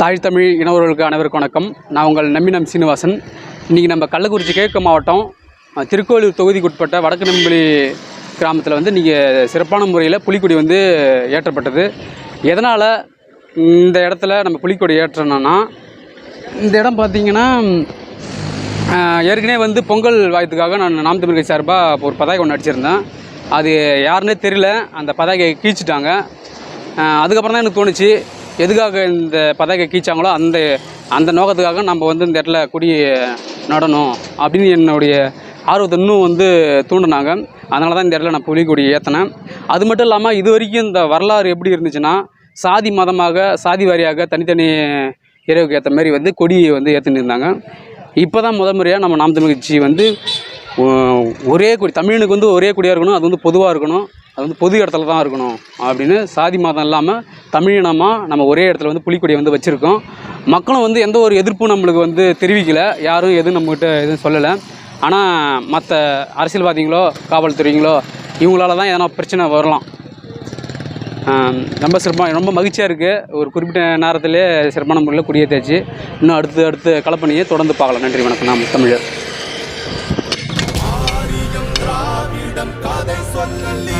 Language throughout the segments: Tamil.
தாய் தமிழ் இனவர்களுக்கு அனைவருக்கும் வணக்கம். நான் உங்கள் நம்பினம் சீனிவாசன். இன்றைக்கி நம்ம கள்ளக்குறிச்சி கிழக்கு மாவட்டம் திருக்கோவிலூர் தொகுதிக்குட்பட்ட வடக்கு நம்பி கிராமத்தில் வந்து நீங்கள் சிறப்பான முறையில் புலிக்கொடி வந்து ஏற்றப்பட்டது. எதனால் இந்த இடத்துல நம்ம புலிக்கொடி ஏற்றணும்னா இந்த இடம் பார்த்திங்கன்னா ஏற்கனவே வந்து பொங்கல் வாயத்துக்காக நான் நாம் தமிழ் கட்சி சார்பாக ஒரு பதாகை ஒன்று அடிச்சிருந்தேன். அது யாருன்னே தெரியல. அந்த பதாகையை கீழ்ச்சிட்டாங்க. அதுக்கப்புறம் தான் எனக்கு தோணுச்சு எதுக்காக இந்த பதாகை கீச்சாங்களோ அந்த அந்த நோக்கத்துக்காக நம்ம வந்து இந்த இடத்துல கொடி நடணும் அப்படின்னு என்னுடைய ஆர்வத்தை இன்னும் வந்து தூண்டினாங்க. அதனால தான் இந்த இடத்துல நான் புலிக்கொடி ஏற்றினேன் அது மட்டும் இல்லாமல் இது வரைக்கும் இந்த வரலாறு எப்படி இருந்துச்சுன்னா சாதி மதமாக சாதி வாரியாக தனித்தனி இரவுக்கு ஏற்ற மாதிரி வந்து கொடியை வந்து ஏற்றின்னு இருந்தாங்க. இப்போ தான் முதல் முறையாக நம்ம நாம் தமிழ் கட்சி வந்து ஒரே கொடி தமிழனுக்கு வந்து ஒரே கொடியாக இருக்கணும் அது வந்து பொதுவாக இருக்கணும். அது வந்து பொது இடத்துல தான் இருக்கணும் அப்படின்னு சாதி மதம் இல்லாமல் தமிழினமாக நம்ம ஒரே இடத்துல வந்து புலிக்கொடியை வந்து வச்சுருக்கோம். மக்களும் வந்து எந்த ஒரு எதிர்ப்பும் நம்மளுக்கு வந்து தெரிவிக்கலை. யாரும் எதுவும் நம்மக்கிட்ட எதுவும் சொல்லலை. ஆனால் மற்ற அரசியல்வாதிகளோ காவல்துறைங்களோ இவங்களால தான் எதனா பிரச்சனை வரலாம். ரொம்ப சிறப்பாக ரொம்ப மகிழ்ச்சியாக இருக்குது ஒரு குறிப்பிட்ட நேரத்திலே சிறப்பான முறையில் குடியேற்றாச்சு இன்னும் அடுத்து அடுத்து கலப்பணியை தொடர்ந்து பார்க்கலாம். நன்றி வணக்கம். நாம் தமிழர். அதை சொல்லி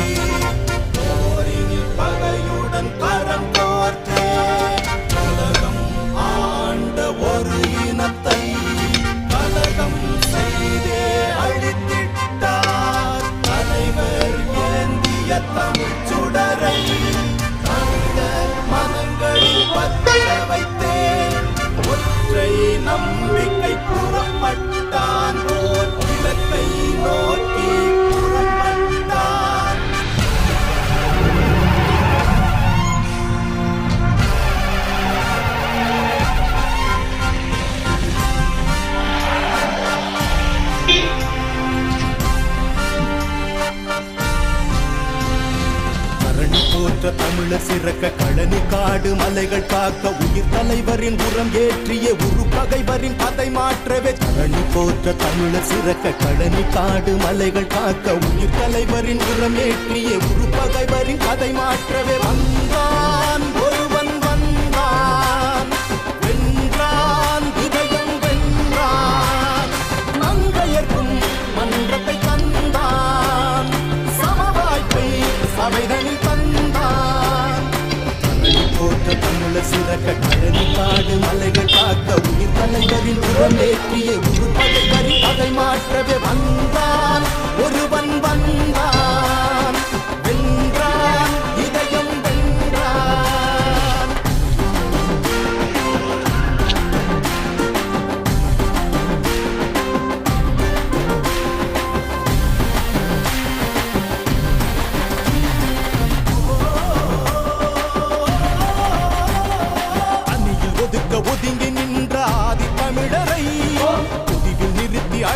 கரணி தமிழர் சிறக்க கழனி காடு மலைகள் காக்க உயிர் தலைவரின் உரம் ஏற்றிய உரு பகைவரின் பதை மாற்றவே கழனி போற்ற தமிழர் சிறக்க கழனி காடு மலைகள் காக்க உயிர் தலைவரின் உரம் ஏற்றிய உரு பகைவரின் பதை மாற்றவே வந்த சிறக்க கழனி காடு மலைகள் காக்க உயிர் தலைவரின் உரமேற்றிய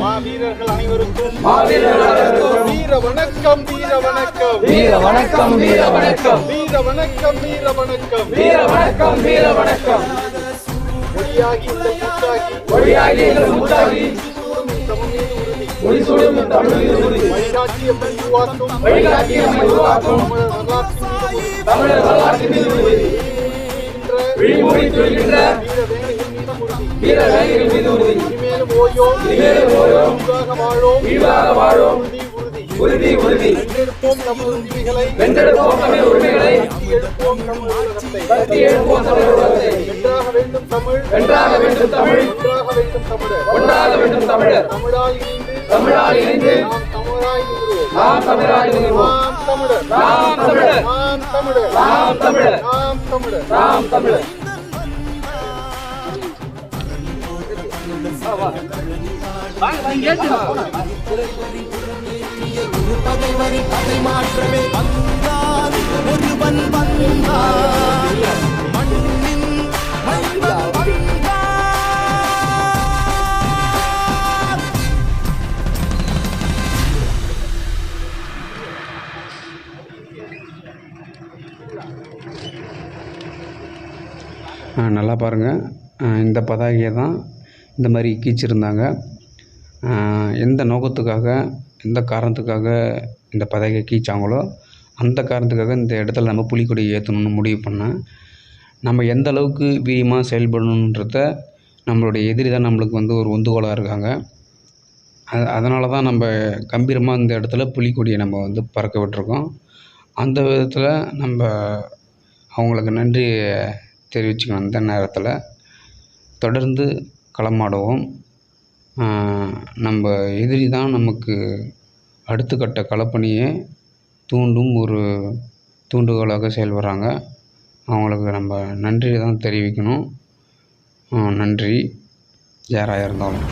மாவீரர்கள் அனைவருக்கும் வீர வணக்கம் வீர வணக்கம் வீர வணக்கம் வீர வணக்கம் வீர வணக்கம் வீர வணக்கம் வீர வணக்கம் வீர வணக்கம் ஒளியாகி இந்த முத்தாகி ஒளியாகி முத்தாகி முடிசூடும் தமிழ் உறுதி உருவாக்கும் உருவாக்கும் தமிழர் தமிழர் வரலாற்றின் மீது உறுதி. உறுதி விழிமொழி சொல்கின்ற வீர வேங்கையின் மீது உறுதி. இனிமேலும் ஓயோம் இனிமேலும் ஓயோம். வாழோம் வாழோம் உறுதி உறுதி வென்றெடுப்போம் நமது உரிமைகளை வென்றெடுப்போம் தமிழ் உரிமைகளை எழுப்போம் உலகத்தை கட்டி எழுப்போம் தமிழ் உலகத்தை வென்றாக வேண்டும் தமிழ் வென்றாக வேண்டும் தமிழ் ஒன்றாக வேண்டும் தமிழர் ஒன்றாக வேண்டும் தமிழர் தமிழால் இணைந்து தமிழால் இணைந்து நாம் தமிழராய் நிறுவோம் நாம் தமிழராய் நிறுவோம். நாம் தமிழர் நாம் தமிழர். நாம் தமிழர் நாம் தமிழர். நாம் தமிழர் நாம் தமிழர் பகைவரின் பகை மாற்றவே வந்தான் ஒருவன் வந்தான் நல்லா பாருங்கள் இந்த பதாகையை தான் இந்த மாதிரி கீச்சிருந்தாங்க. எந்த நோக்கத்துக்காக எந்த காரணத்துக்காக இந்த பதாகையை கீச்சாங்களோ அந்த காரணத்துக்காக இந்த இடத்துல நம்ம புலிக்கொடியை ஏற்றணும்னு முடிவு பண்ணேன் நம்ம எந்த அளவுக்கு வீரியமாக செயல்படணுன்றத நம்மளுடைய எதிரி தான் நம்மளுக்கு வந்து ஒரு உந்துகோலாக இருக்காங்க. அது அதனால தான் நம்ம கம்பீரமாக இந்த இடத்துல புலிக்கொடியை நம்ம வந்து பறக்க விட்டுருக்கோம். அந்த விதத்தில் நம்ம அவங்களுக்கு நன்றி தெரிவிச்சுக்கணும் இந்த நேரத்தில். தொடர்ந்து களமாடுவோம். நம்ம எதிரி தான் நமக்கு அடுத்த கட்ட களப்பணியை தூண்டும் ஒரு தூண்டுகோலாக செயல்படுறாங்க. அவங்களுக்கு நம்ம நன்றியை தான் தெரிவிக்கணும். நன்றி. யாராக இருந்தாலும்.